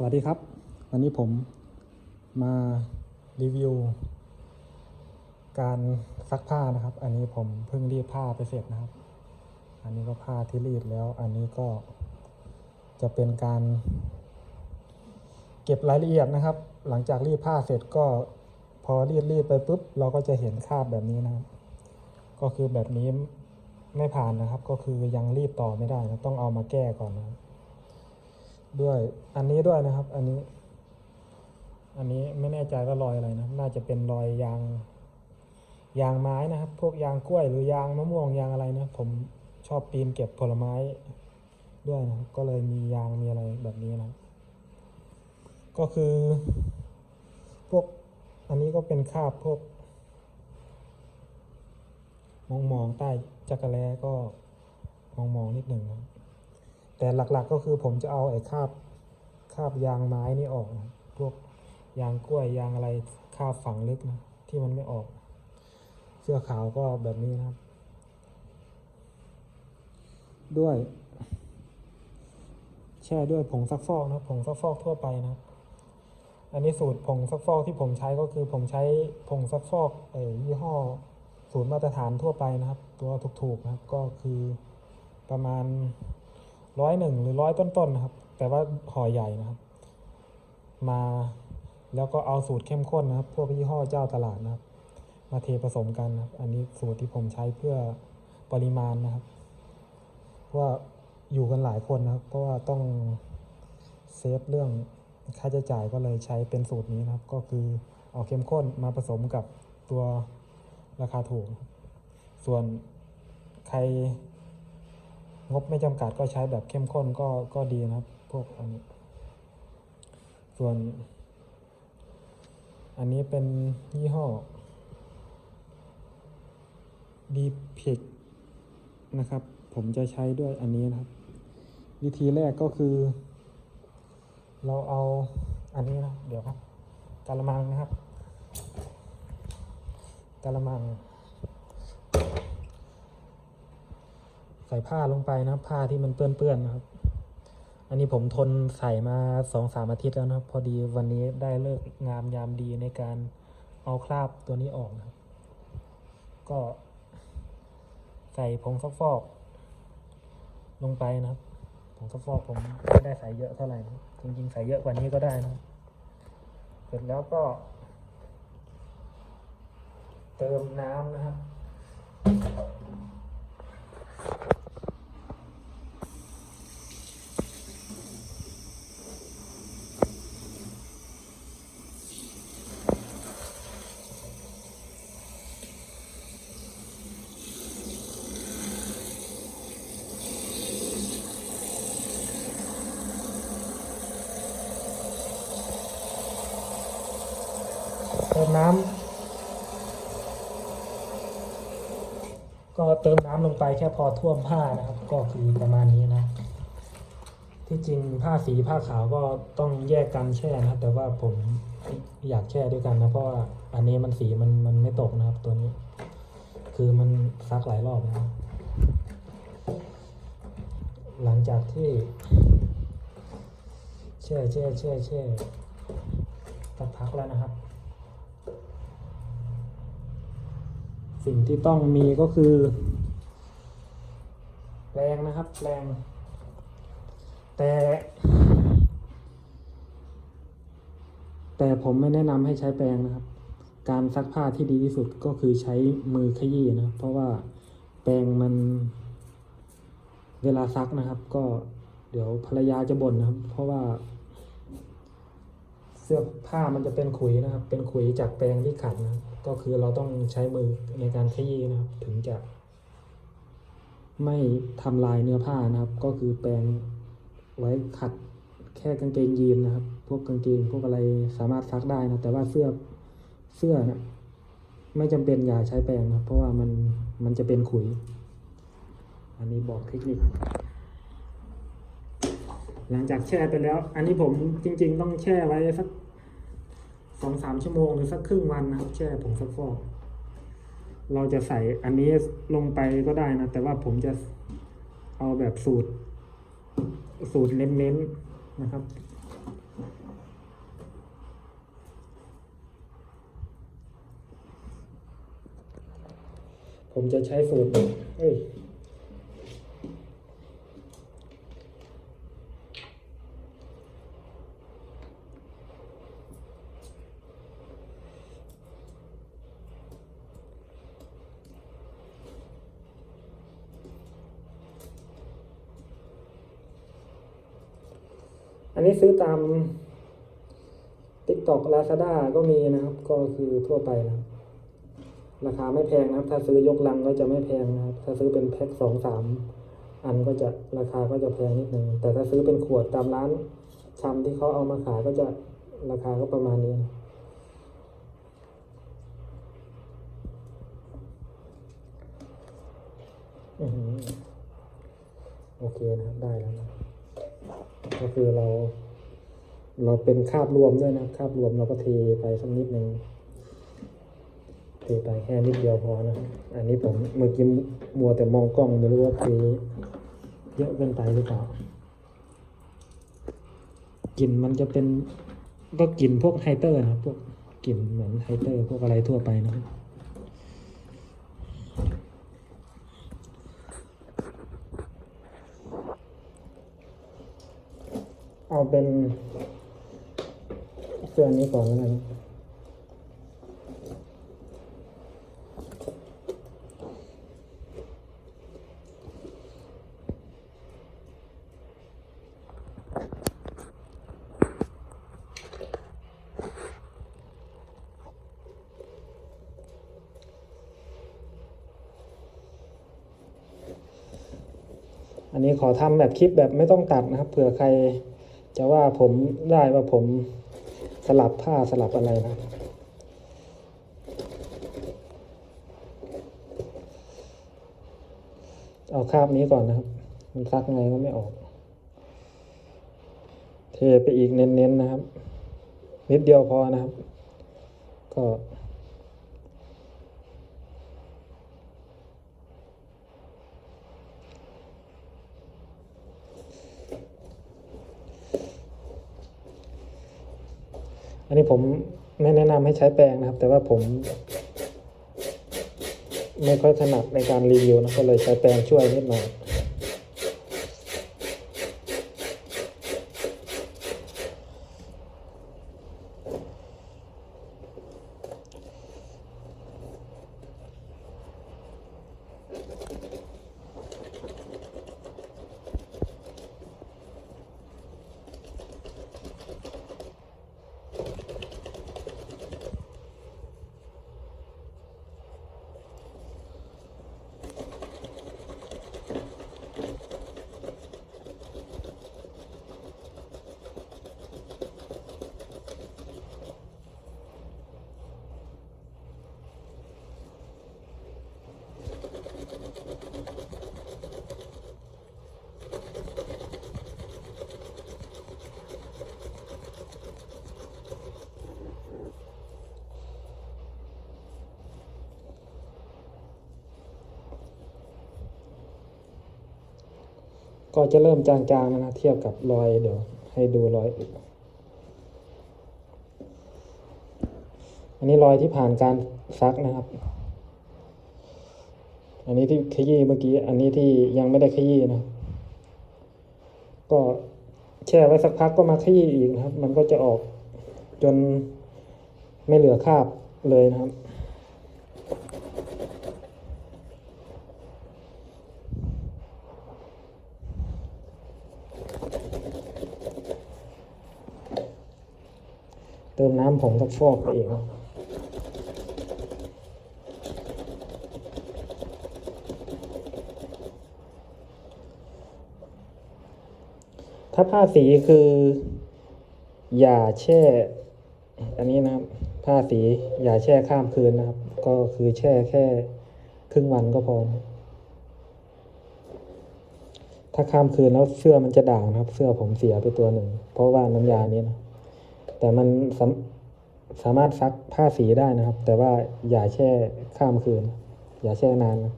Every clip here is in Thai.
สวัสดีครับ วันนี้ผมมารีวิว การซักผ้านะครับ อันนี้ผมเพิ่งรีดผ้าไปเสร็จนะครับ อันนี้ก็ผ้าที่รีดแล้ว อันนี้ก็จะเป็นการ เก็บรายละเอียดนะครับ หลังจากรีดผ้าเสร็จก็พอรีดรีดไปปุ๊บ เราก็จะเห็นคราบแบบนี้นะครับ ก็คือแบบนี้ไม่ผ่านนะครับ ก็คือยังรีดต่อไม่ได้นะต้องเอามาแก้ก่อนนะครับ ด้วยอันนี้ด้วยนะครับ อันนี้ อันนี้ไม่แน่ใจว่ารอยอะไรนะ น่าจะเป็นรอยยางยางไม้นะครับ พวกยางกล้วยหรือยางมะม่วงยางอะไรนะ ผมชอบปีนเก็บผลไม้ด้วยนะก็เลยมียางมีอะไรแบบนี้นะ ก็คือ พวกอันนี้ก็เป็นคาบพวก มองมองใต้จักรแลก็มองมองนิดหนึ่งนะ แต่หลักๆก็คือผมจะเอาไอ้คาบคาบยางไม้นี่ออกนะพวกยางกล้วยยางอะไรคาบฝังลึกนะที่มันไม่ออก เสื้อขาวก็แบบนี้นะครับ ด้วย แช่ด้วยผงซักฟอกนะผงซักฟอกทั่วไปนะอันนี้สูตรผงซักฟอกที่ผมใช้ก็คือผมใช้ผงซักฟอกเอ่ยี่ห้อศูนย์มาตรฐานทั่วไปนะครับ ตัวถูกๆนะครับก็คือประมาณ ร้อยหนึ่งหรือร้อยต้นๆนะครับ แต่ว่าห่อใหญ่นะครับ มาแล้วก็เอาสูตรเข้มข้นนะครับ พวกยี่ห้อเจ้าตลาดนะครับ มาเทผสมกันนะครับ อันนี้สูตรที่ผมใช้เพื่อปริมาณนะครับเพราะว่าอยู่กันหลายคนนะครับ เพราะว่าต้องเซฟเรื่องค่าใช้จ่ายก็เลยใช้เป็นสูตรนี้นะครับ ก็คือเอาเข้มข้นมาผสมกับตัวราคาถูก ส่วนใคร งบไม่จำกัดก็ใช้แบบเข้มข้นก็ก็ดีนะครับ พวกอันนี้ ส่วน อันนี้เป็นยี่ห้อ d p i c นะครับ ผมจะใช้ด้วยอันนี้นะครับ วิธีแรกก็คือ เราเอาอันนี้นะ เดี๋ยวครับกะละมังนะครับกะละมัง ใส่ผ้าลงไปนะครับ ผ้าที่มันเปื้อนๆนะครับ อันนี้ผมทนใส่มาสองสามอาทิตย์แล้วนะครับ พอดีวันนี้ได้เลิกงามยามดีในการเอาคราบตัวนี้ออกนะครับ ก็ใส่ผงซักฟอกลงไปนะครับผงซักฟอกผมไม่ได้ใส่เยอะเท่าไหร่นะจริงๆใส่เยอะกว่านี้ก็ได้นะเสร็จแล้วก็ เติมน้ำนะครับ มน้ำก็เติมน้ำลงไปแค่พอท่วมผ้านะครับ ก็คือประมาณนี้นะ ที่จริงผ้าสีผ้าขาวก็ต้องแยกกันแช่นะแต่ว่าผมอยากแช่ด้วยกันนะ เพราะว่าอันนี้มันสีมันมันไม่ตกนะครับตัวนี้ คือมันซักหลายรอบนะหลังจากที่แช่แช่แช่แช่สักพักแล้วนะครับ สิ่งที่ต้องมีก็คือ แรงนะครับ แรง แต่ แต่ผมไม่แนะนำให้ใช้แปรงนะครับ การซักผ้าที่ดีที่สุดก็คือใช้มือขยี้นะครับเพราะว่าแปรงมัน เวลาซักนะครับ ก็เดี๋ยวภรรยาจะบ่นนะครับ เพราะว่าเสื้อผ้ามันจะเป็นขุยนะครับ เป็นขุยจากแปรงที่ขัดนะครับ ก็คือเราต้องใช้มือในการขยี้นะครับ ถึงจะ ไม่ทำลายเนื้อผ้านะครับ ก็คือแปรงไว้ขัดแค่กางเกงยีนนะครับ พวกกางเกงพวกอะไรสามารถซักได้นะ แต่ว่าเสื้อเสื้อนะไม่จำเป็นอย่าใช้แปรงนะเพราะว่ามันมันจะเป็นขุย อันนี้บอกเทคนิค หลังจากแช่ไปแล้ว อันนี้ผมจริง ๆ ต้องแช่ไว้สัก สองสามชั่วโมงหรือสักครึ่งวันนะครับแช่ผงซักฟอก เราจะใส่อันนี้ลงไปก็ได้นะ แต่ว่าผมจะเอาแบบสูตร สูตรเน้นๆนะครับผมจะใช้สูตรเอ้ยาม TikTok Lazada ก็มีนะครับ ก็คือทั่วไปนะราคาไม่แพงนะครับ ถ้าซื้อยกลังก็จะไม่แพงนะครับ ถ้าซื้อเป็นแพ็คสองสามอันก็จะราคาก็จะแพงนิดหนึ่งแต่ถ้าซื้อเป็นขวดตามร้านชำที่เขาเอามาขายก็จะราคาก็ประมาณนี้โอเคนะครับได้แล้วนะก็คือเรา เราเป็นคาบรวมด้วยนะคาบรวมเราก็เทไปสักนิดหนึ่งเทไปแค่นิดเดียวพอนะ อันนี้ผมเมื่อกี้มัวแต่มองกล้องไม่รู้ว่าเทเยอะเกินไปหรือเปล่ากลิ่นมันจะเป็นก็กลิ่นพวกไฮเตอร์นะพวกกลิ่นเหมือนไฮเตอร์พวกอะไรทั่วไปนะเอาเป็น สื้อนี้ก่อนแล้วกันอันนี้ขอทำแบบคลิปแบบไม่ต้องตัดนะครับเผื่อใครจะว่าผมได้ว่าผม สลับผ้าสลับอะไรนะเอาคาบนี้ก่อนนะครับ มันซักไงก็ไม่ออก เทไปอีกเน้นๆนะครับ นิดเดียวพอนะครับ ก็ อันนี้ผมไม่แนะนำให้ใช้แปรงนะครับ แต่ว่าผม ไม่ค่อยถนัดในการรีวิวนะก็เลยใช้แปรงช่วยนิดหน่อย ก็จะเริ่มจางๆนะเทียบกับรอยเดี๋ยวให้ดูรอยอันนี้รอยที่ผ่านการซักนะครับ อันนี้ที่ขยี้เมื่อกี้ อันนี้ที่ยังไม่ได้ขยี้นะ ก็แช่ไว้สักพักก็มาขยี้อีกนะครับ มันก็จะออกจนไม่เหลือคราบเลยนะครับ เติมน้ำผงซักฟอกไปเองถ้าผ้าสีคือ อย่าแช่ อันนี้นะครับ ผ้าสีอย่าแช่ข้ามคืนนะครับ ก็คือแช่แค่ครึ่งวันก็พอ ถ้าข้ามคืนแล้วเสื้อมันจะด่างนะครับ เสื้อผมเสียไปตัวหนึ่ง เพราะว่าน้ำยานี้นะ แต่มันสามสามารถซักผ้าสีได้นะครับ แต่ว่าอย่าแช่ข้ามคืน อย่าแช่นานนะ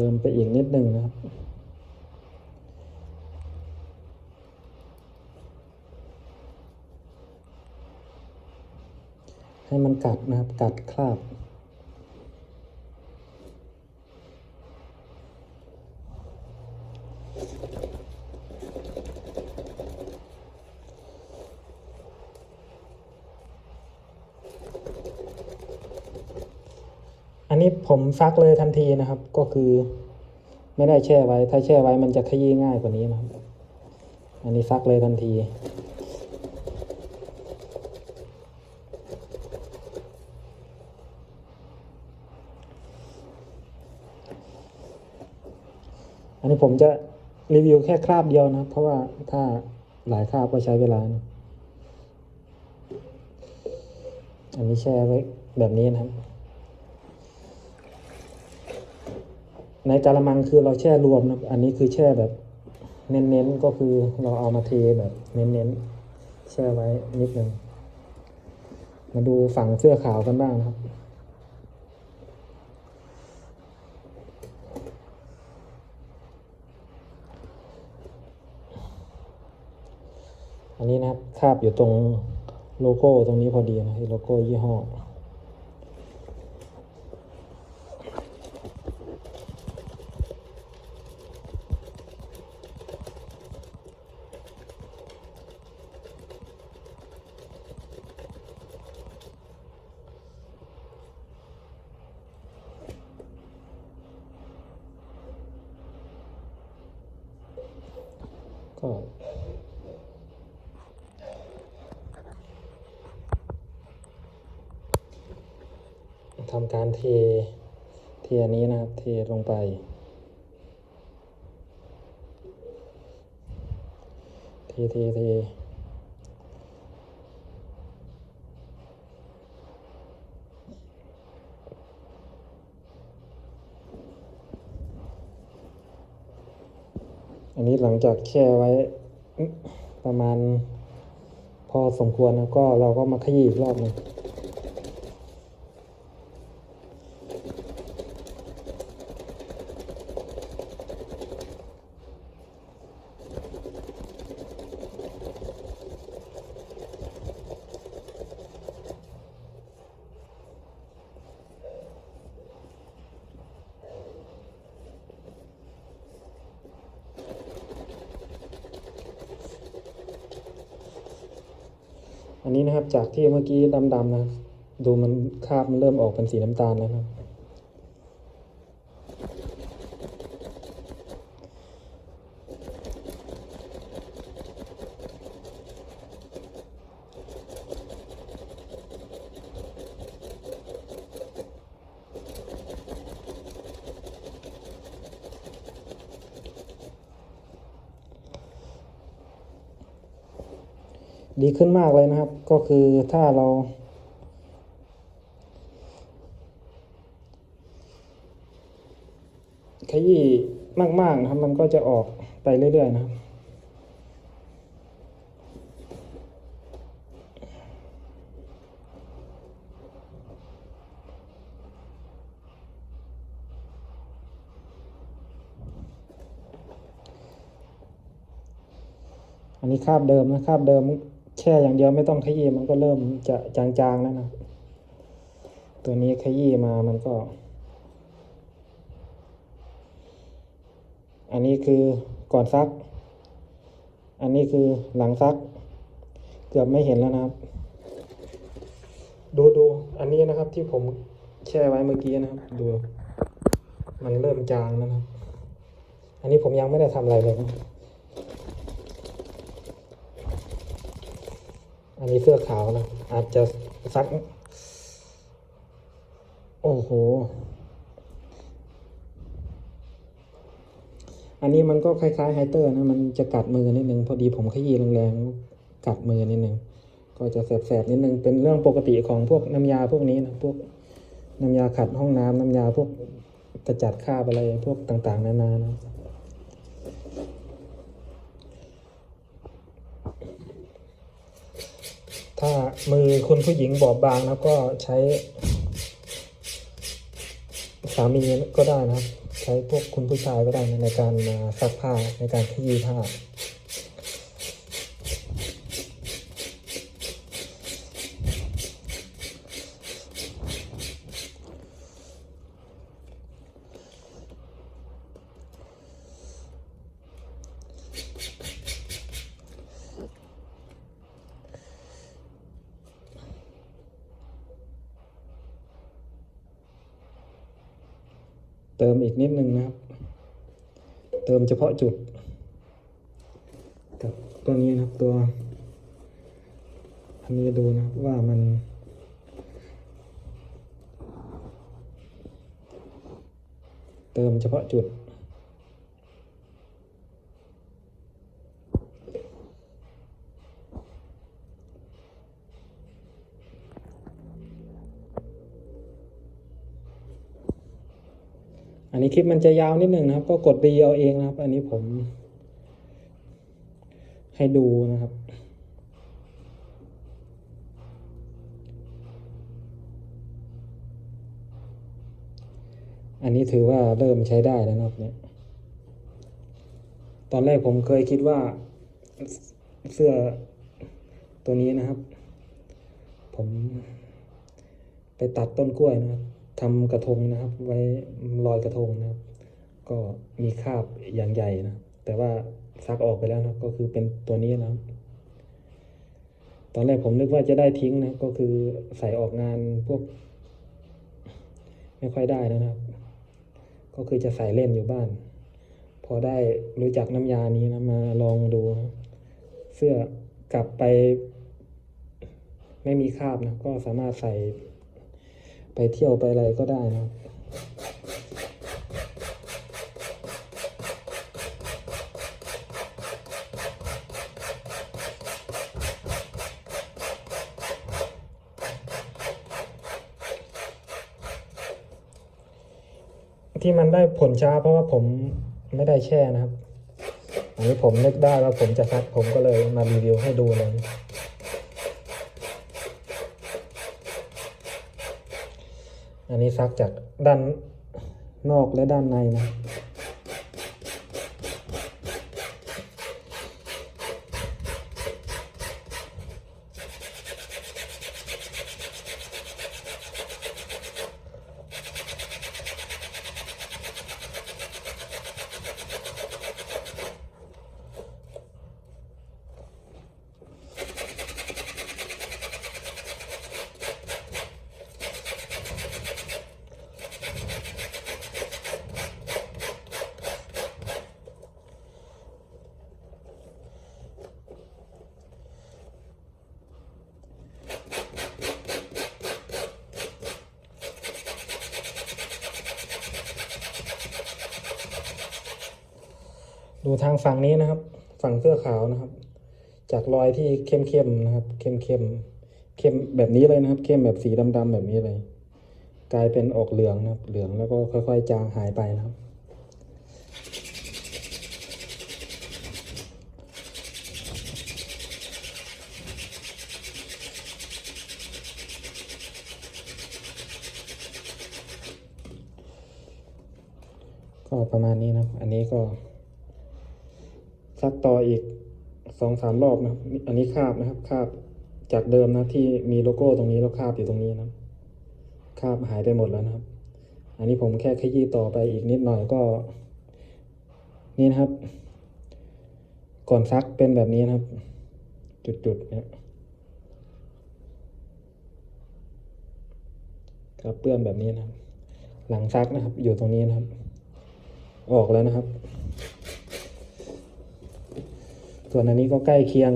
เติมไปอีกนิดหนึ่งนะครับ ให้มันกัดนะครับ กัดคราบ ผมซักเลยทันทีนะครับ ก็คือไม่ได้แช่ไว้ ถ้าแช่ไว้มันจะขยี้ง่ายกว่านี้นะครับอันนี้ซักเลยทันที อันนี้ผมจะรีวิวแค่คราบเดียวนะเพราะว่าถ้าหลายคราบก็ใช้เวลานะอันนี้แช่ไว้แบบนี้นะครับ ในกะละมังคือเราแช่รวมนะอันนี้คือแช่แบบ เน้นๆก็คือเราเอามาเทแบบเน้นๆแช่ไว้นิดหนึ่งมาดูฝั่งเสื้อขาวกันบ้างครับ อันนี้นะครับคาบอยู่ตรงโลโก้ตรงนี้พอดีนะโลโก้ยี่ห้อ ก็ทำการเท เทอันนี้นะครับ เทลงไป เท เท เท หลังจากแช่ไว้ประมาณ พอสมควรแล้วก็เราก็มาขยี้อีกรอบหนึง อันนี้นะครับจากที่เมื่อกี้ดำๆนะ ดูมันคราบมันเริ่มออกเป็นสีน้ำตาลแล้วครับ ดีขึ้นมากเลยนะครับ ก็คือถ้าเรา ขยี้มากๆนะครับ มันก็จะออกไปเรื่อยๆนะครับอันนี้คาบเดิมนะคาบเดิม แช่อย่างเดียวไม่ต้องขยี้มันก็เริ่มจะจางๆแล้วนะ ตัวนี้ขยี้มามันก็ อันนี้คือก่อนซัก อันนี้คือหลังซัก เกือบไม่เห็นแล้วนะครับ ดูดูอันนี้นะครับที่ผมแช่ไว้เมื่อกี้นะครับ ดู มันเริ่มจางแล้วนะครับอันนี้ผมยังไม่ได้ทำอะไรเลยนะ อันนี้เสื้อขาวนะ อาจจะซัก โอ้โห อันนี้มันก็คล้ายๆไฮเตอร์นะ มันจะกัดมือนิดนึง พอดีผมขยี้แรงๆ กัดมือนิดนึง ก็จะแสบๆนิดนึง เป็นเรื่องปกติของพวกน้ำยาพวกนี้นะ พวกน้ำยาขัดห้องน้ำน้ำยาพวกกระจัดคราบอะไรพวกต่างๆ นานานะ ถ้ามือคุณผู้หญิงบอบบางนะก็ใช้ สามีก็ได้นะครับ ใช้พวกคุณผู้ชายก็ได้ในการมาซักผ้าในการขยี้ผ้า เติมอีกนิดนึงนะครับ เติมเฉพาะจุด กับตัวนี้นะครับตัว อันนี้ดูนะครับว่ามันเติมเฉพาะจุด คลิปมันจะยาวนิดหนึ่งนะครับ ก็กดรีเอาเองนะครับ อันนี้ผม ให้ดูนะครับ อันนี้ถือว่าเริ่มใช้ได้แล้วนะครับเนี่ย ตอนแรกผมเคยคิดว่าเสื้อตัวนี้นะครับ ผมไปตัดต้นกล้วยนะครับ ทำกระทงนะครับ ไว้ลอยกระทงนะครับ ก็มีคราบอย่างใหญ่นะแต่ว่าซักออกไปแล้วนะครับก็คือเป็นตัวนี้นะตอนแรกผมนึกว่าจะได้ทิ้งนะก็คือใส่ออกงานพวก ไม่ค่อยได้นะครับ ก็คือจะใส่เล่นอยู่บ้าน พอได้รู้จักน้ำยานี้นะมาลองดูนะเสื้อกลับไป ไม่มีคราบนะก็สามารถใส่ ไปเที่ยวไปอะไรก็ได้นะครับที่มันได้ผลช้าเพราะว่าผมไม่ได้แช่นะครับ อันนี้ผมนึกได้ว่าผมจะซักผมก็เลยมารีวิวให้ดูเลย อันนี้ซักจากด้านนอกและด้านในนะ ดูทางฝั่งนี้นะครับ ฝั่งเสื้อขาวนะครับ จากรอยที่เข้มๆนะครับ เข้มๆเข้มแบบนี้เลยนะครับ เข้มแบบสีดำๆแบบนี้เลย กลายเป็นออกเหลืองนะครับ เหลืองแล้วก็ค่อยๆ จางหายไปนะครับ ก็ประมาณนี้นะครับ อันนี้ก็ ซักต่ออีกสองสามรอบนะครับ อันนี้คาบนะครับคาบจากเดิมนะที่มีโลโก้ตรงนี้แล้วคาบอยู่ตรงนี้นะครับคาบหายไปหมดแล้วนะครับ อันนี้ผมแค่ขยี้ต่อไปอีกนิดหน่อยก็ นี่นะครับ ก่อนซักเป็นแบบนี้นะครับ จุดๆเนี่ยครับเปื้อนแบบนี้นะครับ หลังซักนะครับ อยู่ตรงนี้นะครับ ออกแล้วนะครับ ส่วนอันนี้ก็ใกล้เคียง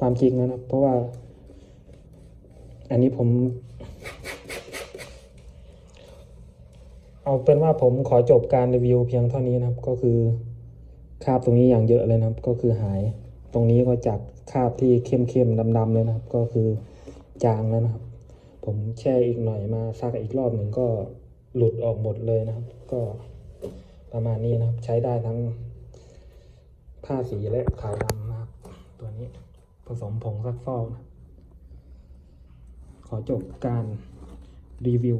ความจริงแล้วนะครับเพราะว่า อันนี้ผม เอาเป็นว่าผมขอจบการรีวิวเพียงเท่านี้นะครับ ก็คือคราบตรงนี้อย่างเยอะเลยนะครับ ก็คือหาย ตรงนี้ก็จากคราบที่เข้มๆดำๆเลยนะครับ ก็คือจางแล้วนะครับ ผมแช่อีกหน่อยมาซักอีกรอบหนึ่งก็หลุดออกหมดเลยนะครับ ก็ประมาณนี้นะครับ ใช้ได้ทั้งผ้าสีและขาวดำ ตัวนี้ผสมผงซักฟอกนะขอจบการรีวิว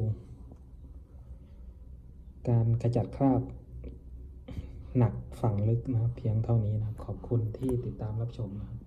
การขจัดคราบ หนักฝังลึกนะครับ เพียงเท่านี้นะครับ ขอบคุณที่ติดตามรับชมนะครับ